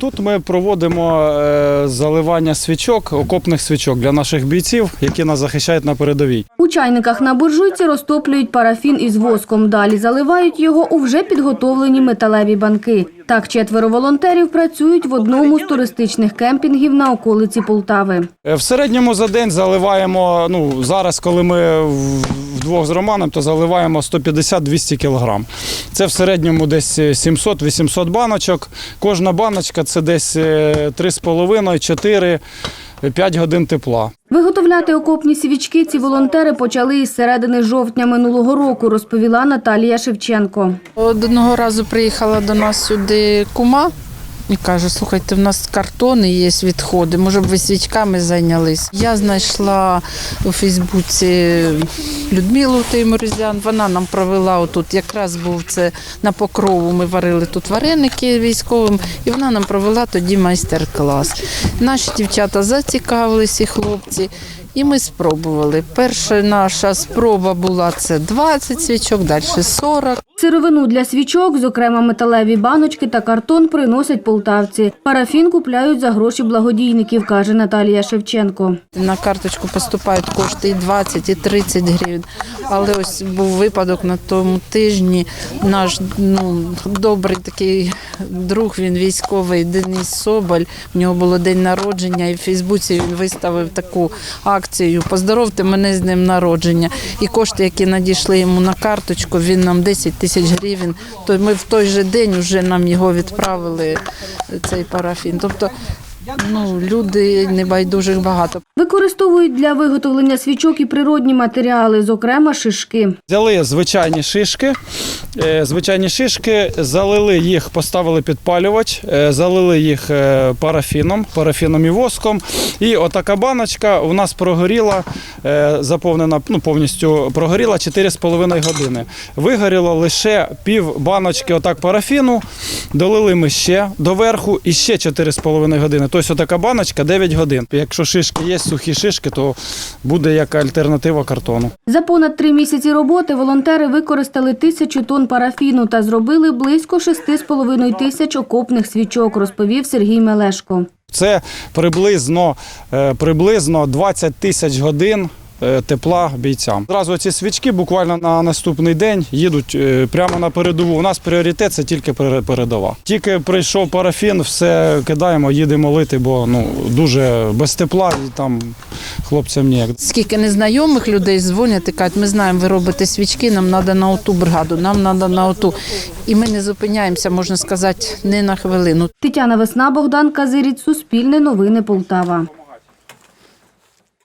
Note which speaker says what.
Speaker 1: Тут ми проводимо е, заливання свічок, окопних свічок для наших бійців, які нас захищають на передовій.
Speaker 2: У чайниках на буржуйці розтоплюють парафін із воском. Далі заливають його у вже підготовлені металеві банки. Так четверо волонтерів працюють в одному з туристичних кемпінгів на околиці Полтави.
Speaker 1: Е, В середньому за день заливаємо. Ну зараз, коли ми вдвох з Романом, то заливаємо 150-200 кілограм. Це в середньому десь 700-800 баночок. Кожна баночка це десь 3,5-4-5 годин тепла.
Speaker 2: Виготовляти окопні свічки ці волонтери почали із середини жовтня минулого року, розповіла Наталія Шевченко.
Speaker 3: Одного разу приїхала до нас сюди кума і каже: слухайте, в нас картони є відходи, може б ви свічками зайнялись. Я знайшла у Фейсбуці Людмилу Тиморізян. Вона нам провела отут, якраз був це на покрову. Ми варили тут вареники військовим, і вона нам провела тоді майстер-клас. Наші дівчата зацікавились, і хлопці. І ми спробували. Перша наша спроба була це 20 свічок, далі 40.
Speaker 2: Сировину для свічок, зокрема металеві баночки та картон, приносять полтавці. Парафін купляють за гроші благодійників, каже Наталія Шевченко.
Speaker 3: На карточку поступають кошти і 20, і 30 гривень. Але ось був випадок на тому тижні. Наш ну, добрий такий друг, він військовий Денис Соболь. В нього було день народження, і в Фейсбуці він виставив таку акцію Поздоровте мене з днем народження. І кошти, які надійшли йому на карточку, він нам 10 тисяч гривень. То ми в той же день вже нам його відправили, цей парафін. Тобто ну, люди небайдужих багато.
Speaker 2: Використовують для виготовлення свічок і природні матеріали, зокрема шишки.
Speaker 1: Взяли звичайні шишки, е, звичайні шишки, залили їх, поставили підпалювач, е, залили їх е, парафіном, парафіном і воском. І отака баночка у нас прогоріла, заповнена ну, повністю прогоріла 4,5 години. Вигоріло лише пів баночки отак парафіну, долили ми ще доверху і ще 4,5 години. Тобто отака баночка 9 годин. Якщо шишки є, сухі шишки, то буде як альтернатива картону.
Speaker 2: За понад три місяці роботи волонтери використали тисячу тонн парафіну та зробили близько 6,5 тисяч окопних свічок, розповів Сергій Мелешко.
Speaker 1: Це приблизно, е, приблизно 20 тисяч годин. Е, Тепла бійцям. Зразу ці свічки буквально на наступний день їдуть е, прямо на передову. У нас пріоритет це тільки пере- передова. Тільки прийшов парафін, все кидаємо, їдемо лити, бо ну дуже без тепла і там хлопцям ніяк.
Speaker 3: Скільки незнайомих людей дзвонять і кажуть, ми знаємо, ви робите свічки, нам треба на оту бригаду, нам треба на оту. І ми не зупиняємося, можна сказати, не на хвилину.
Speaker 2: Тетяна Весна, Богдан Казиріць, Суспільне новини Полтава.